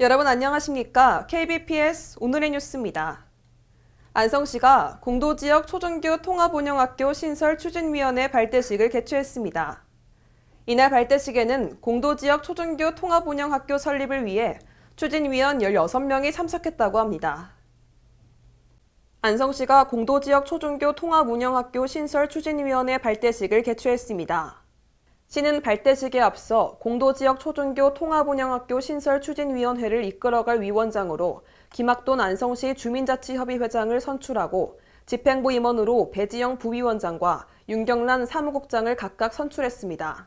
여러분 안녕하십니까? KBPS 오늘의 뉴스입니다. 안성시가 공도지역 초중교 통합운영학교 신설 추진위원회 발대식을 개최했습니다. 이날 발대식에는 공도지역 초중교 통합운영학교 설립을 위해 추진위원 16명이 참석했다고 합니다. 안성시가 공도지역 초중교 통합운영학교 신설 추진위원회 발대식을 개최했습니다. 시는 발대식에 앞서 공도지역 초중교 통합운영학교 신설 추진위원회를 이끌어갈 위원장으로 김학돈 안성시 주민자치협의 회장을 선출하고 집행부 임원으로 배지영 부위원장과 윤경란 사무국장을 각각 선출했습니다.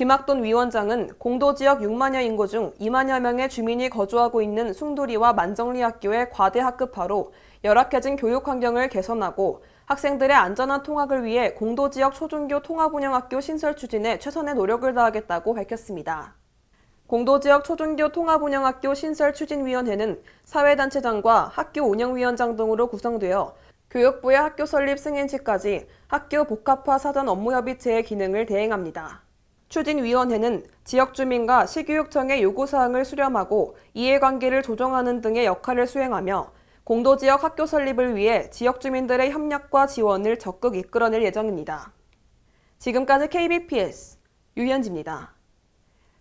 김학돈 위원장은 공도지역 6만여 인구 중 2만여 명의 주민이 거주하고 있는 숭도리와 만정리 학교의 과대 학급화로 열악해진 교육 환경을 개선하고 학생들의 안전한 통학을 위해 공도지역 초중교 통합운영학교 신설 추진에 최선의 노력을 다하겠다고 밝혔습니다. 공도지역 초중교 통합운영학교 신설 추진위원회는 사회단체장과 학교 운영위원장 등으로 구성되어 교육부의 학교 설립 승인치까지 학교 복합화 사전 업무협의체의 기능을 대행합니다. 추진위원회는 지역 주민과 시교육청의 요구사항을 수렴하고 이해관계를 조정하는 등의 역할을 수행하며 공도지역 학교 설립을 위해 지역 주민들의 협력과 지원을 적극 이끌어낼 예정입니다. 지금까지 KBPS 유현지입니다.